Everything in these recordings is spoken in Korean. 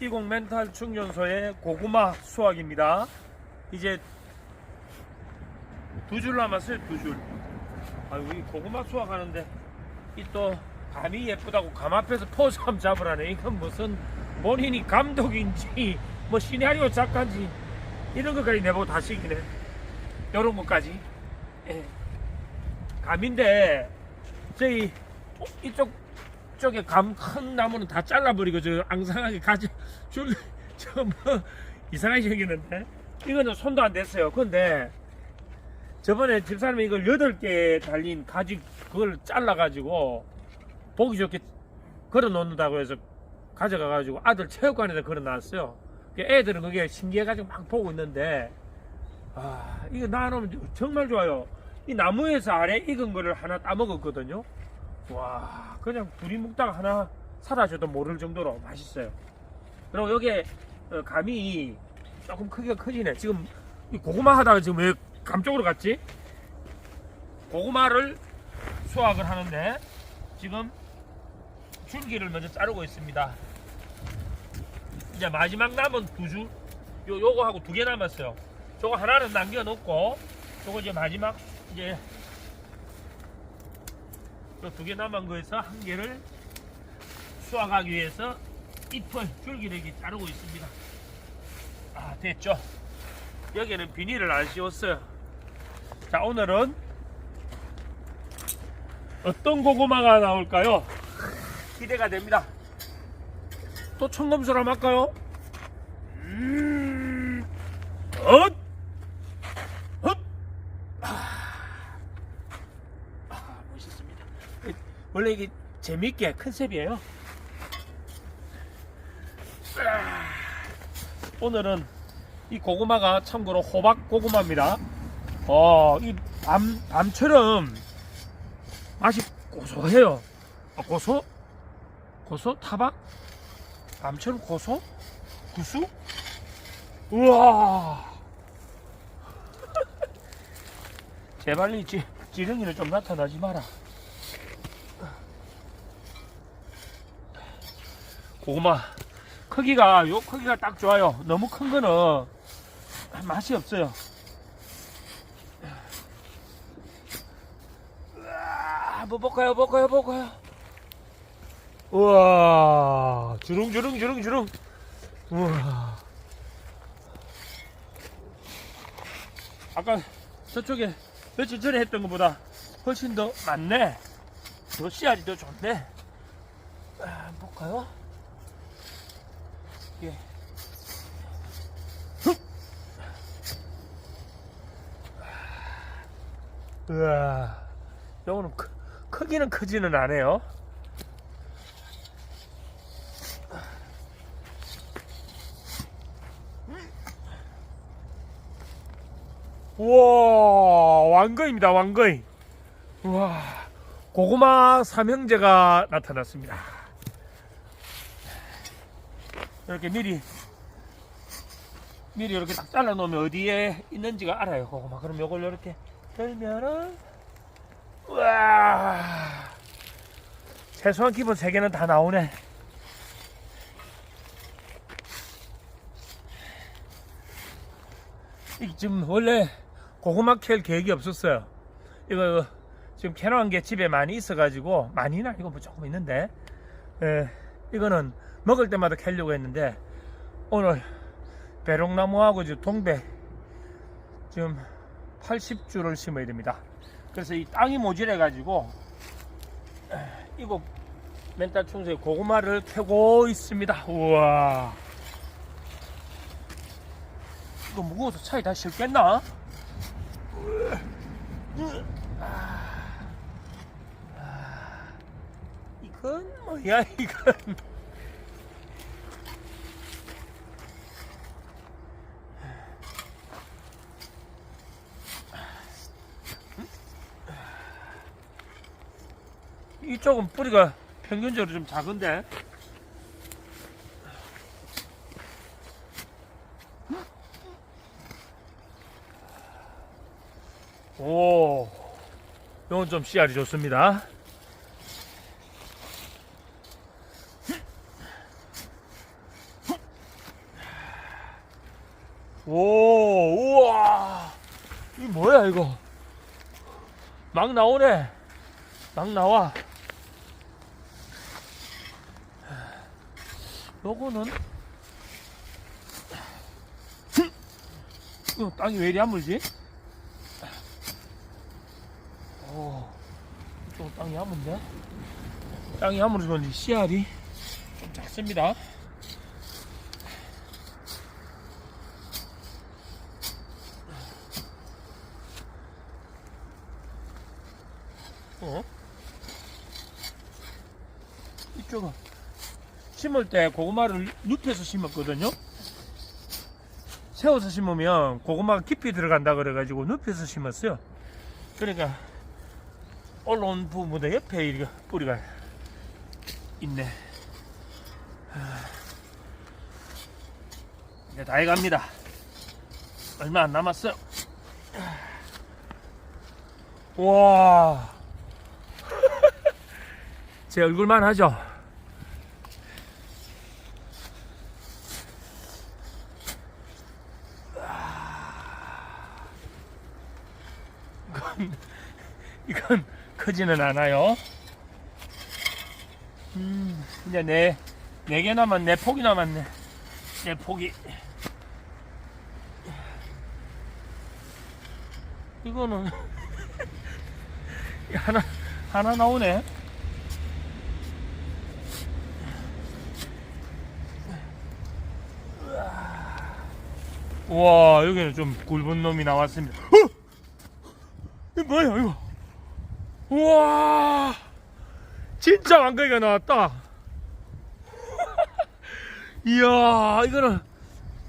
이공 멘탈 충전소의 고구마 수확입니다. 이제 두 줄 남았어요, 두 줄. 아유, 이 고구마 수확하는데 이 또 감이 예쁘다고 감 앞에서 포즈 한번 잡으라네. 이건 무슨 본인이 감독인지 뭐 시나리오 작가인지 이런 것까지 내보고 다 시키네. 이런 것까지. 예. 감인데 저희 어, 이쪽 쪽에 감 큰 나무는 다 잘라버리고 저 앙상하게 가지 줄 저 뭐 이상하게 생겼는데 이거는 손도 안 댔어요. 근데 저번에 집사람이 이걸 여덟 개 달린 가지 그걸 잘라가지고 보기 좋게 걸어 놓는다고 해서 가져가가지고 아들 체육관에다 걸어 놨어요. 애들은 그게 신기해가지고 막 보고 있는데 아 이거 나놓으면 정말 좋아요. 이 나무에서 아래 익은 거를 하나 따먹었거든요. 와 그냥 먹다가 하나 사라져도 모를 정도로 맛있어요. 그리고 여기에 어, 감이 조금 크기가 커지네. 지금 이 고구마 하다가 지금 왜 감 쪽으로 갔지? 고구마를 수확을 하는데 지금 줄기를 먼저 자르고 있습니다. 이제 마지막 남은 두 줄, 요 요거 하고 두 개 남았어요. 저거 하나는 남겨놓고, 저거 이제 마지막 이제 두개 남은 거에서 한 개를 수확하기 위해서 잎을 줄기를 이렇게 자르고 있습니다. 아 됐죠? 여기는 비닐을 안 씌웠어요. 자 오늘은 어떤 고구마가 나올까요? 기대가 됩니다. 또 청검수람 할까요? 음, 엇, 엇, 아, 아, 멋있습니다. 원래 이게 재밌게 컨셉이에요. 아, 오늘은 이 고구마가 참고로 호박 고구마입니다. 어, 이 밤, 밤처럼 맛이 고소해요. 아, 고소? 고소? 타박? 밤처럼 고소? 구수? 우와! 제발 이 지, 지렁이는 좀 나타나지 마라. 고구마 크기가 요 크기가 딱 좋아요. 너무 큰 거는 맛이 없어요. 뭐 볼까요? 볼까요? 볼까요? 우와, 주릉주릉 주릉주릉. 우와. 아까 저쪽에 며칠 전에 했던 것보다 훨씬 더 많네. 더 씨알이 더 좋네. 아, 한번 볼까요? 예. 흡! 우와, 요거는 크, 크기는 크지는 않아요. 우와, 왕거입니다, 왕거이. 우와, 고구마 삼형제가 나타났습니다. 이렇게 미리 미리 이렇게 딱 잘라 놓으면 어디에 있는지가 알아요. 고구마 그럼 요걸 이렇게 들면은 우와! 최소한 기본 3개는 다 나오네. 이 지금 원래 고구마 캘 계획이 없었어요. 이거 지금 캐놓은 게 집에 많이 있어가지고 많이는 아니고 뭐 조금 있는데 에, 이거는 먹을 때마다 캐려고 했는데 오늘 배롱나무하고 동배 지금 80주를 심어야 됩니다. 그래서 이 땅이 모질해 가지고 이거 멘탈 충소에 고구마를 캐고 있습니다. 우와 이거 무거워서 차에 다 실겠나? 아, 아, 이건 뭐야 이건 이쪽은 뿌리가 평균적으로 좀 작은데 오 이건 좀 씨알이 좋습니다 오, 우와. 이 뭐야, 이거? 막 나오네. 막 나와. 요거는 이거 땅이 왜 이리 야물지? 오, 이쪽 땅이 야문데? 땅이 야물어서 씨알이 좀 작습니다. 어? 이쪽은 심을 때 고구마를 눕혀서 심었거든요. 세워서 심으면 고구마가 깊이 들어간다 그래가지고 눕혀서 심었어요. 그러니까 올라온 부분보다 옆에 이렇게 뿌리가 있네. 하, 이제 다 해갑니다. 얼마 안 남았어요. 와. 제 얼굴만 하죠. 이건, 이건 크지는 않아요. 음, 이제 네, 네 개 남았네. 네 폭이 남았네. 네 폭이. 이거는 하나 하나 나오네. 와 여기는 좀 굵은 놈이 나왔습니다. 어? 뭐야 이거? 우와 진짜 왕거이가 나왔다. 이야 이거는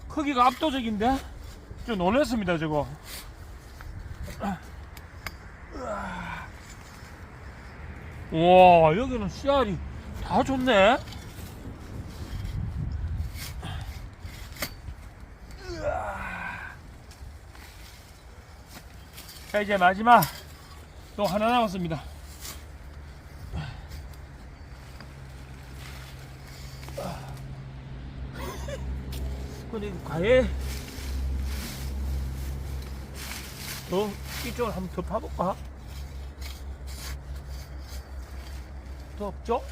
크기가 압도적인데 좀 놀랐습니다 저거. 와 여기는 씨알이 다 좋네. 자 이제 마지막 또 하나 남았습니다. 근데 과연 더 이쪽을 한번 더 파볼까? 더 없죠?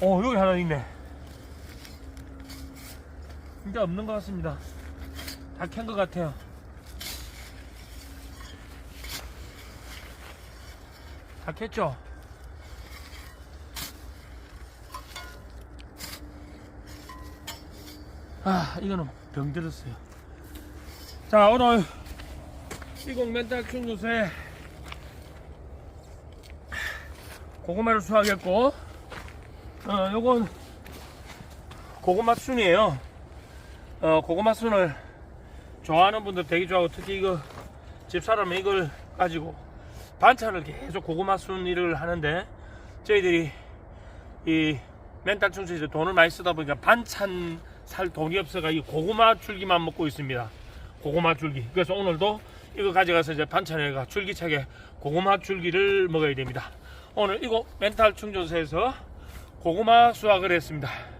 어 여기 하나 있네. 이제 없는 것 같습니다. 다 캔 것 같아요. 다 캤죠? 아, 이거는 병들었어요. 자, 오늘 시공 멘탈 충주세 고구마를 수확했고, 어, 요건 고구마 순이에요. 어, 고구마 순을 좋아하는 분들 되게 좋아하고 특히 이거 집사람은 이걸 가지고 반찬을 계속 고구마 순 일을 하는데 저희들이 이 멘탈 충주에서 돈을 많이 쓰다 보니까 반찬 살 돈이 없어가 이 고구마 줄기만 먹고 있습니다. 고구마 줄기. 그래서 오늘도 이거 가져가서 이제 반찬에가 줄기차게 고구마 줄기를 먹어야 됩니다. 오늘 이곳 멘탈 충전소에서 고구마 수확을 했습니다.